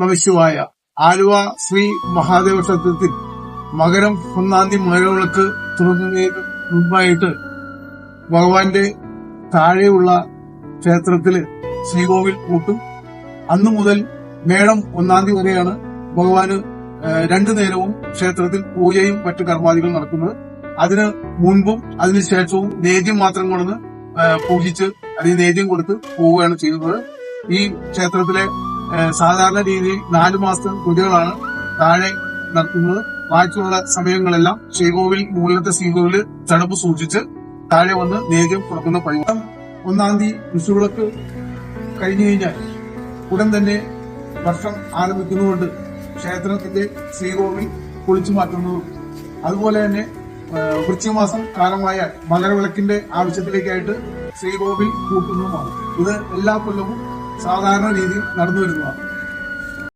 നമശിവായ ആലുവ ശ്രീ മഹാദേവ ക്ഷേത്രത്തിൽ മകരം ഒന്നാം തീയതി മകരവിളക്ക് തുടങ്ങുന്നതിന് മുമ്പായിട്ട് ഭഗവാന്റെ താഴെയുള്ള ക്ഷേത്രത്തിൽ ശ്രീകോവിൽ കൂട്ടും. അന്നു മുതൽ മേടം ഒന്നാം തീയതി വരെയാണ് ഭഗവാന് രണ്ടു നേരവും ക്ഷേത്രത്തിൽ പൂജയും മറ്റു കർമാദികളും നടക്കുന്നത്. അതിന് മുൻപും അതിനുശേഷവും നേദ്യം മാത്രം കൊണ്ടുവന്ന് പൂജിച്ച് അതിന് നേദ്യം കൊടുത്ത് പോവുകയാണ് ചെയ്യുന്നത്. ഈ ക്ഷേത്രത്തിലെ സാധാരണ രീതിയിൽ നാലു മാസത്തെ കുടികളാണ് താഴെ നടത്തുന്നത്. ബാക്കിയുള്ള സമയങ്ങളെല്ലാം ശ്രീകോവിൽ മൂലത്തെ ശ്രീകോവിൽ തണുപ്പ് സൂക്ഷിച്ച് താഴെ വന്ന് നേദ്യം കൊടുക്കുന്ന പതിവ് ഒന്നാം തീയതി വിഷുവിളക്ക് കഴിഞ്ഞു കഴിഞ്ഞാൽ ഉടൻ തന്നെ വർഷം ആരംഭിക്കുന്നതുകൊണ്ട് ക്ഷേത്രത്തിന്റെ ശ്രീകോവിൽ കുളിച്ചു മാറ്റുന്നതും. അതുപോലെ തന്നെ വൃശ്ചികമാസം കാലമായ മകരവിളക്കിന്റെ ആവശ്യത്തിലേക്കായിട്ട് ശ്രീകോവിൽ കൂട്ടുന്നതുമാണ് ഇത് എല്ലാ കൊല്ലവും സാധാരണ രീതിയിൽ നടന്നു വരുന്നതാണ്.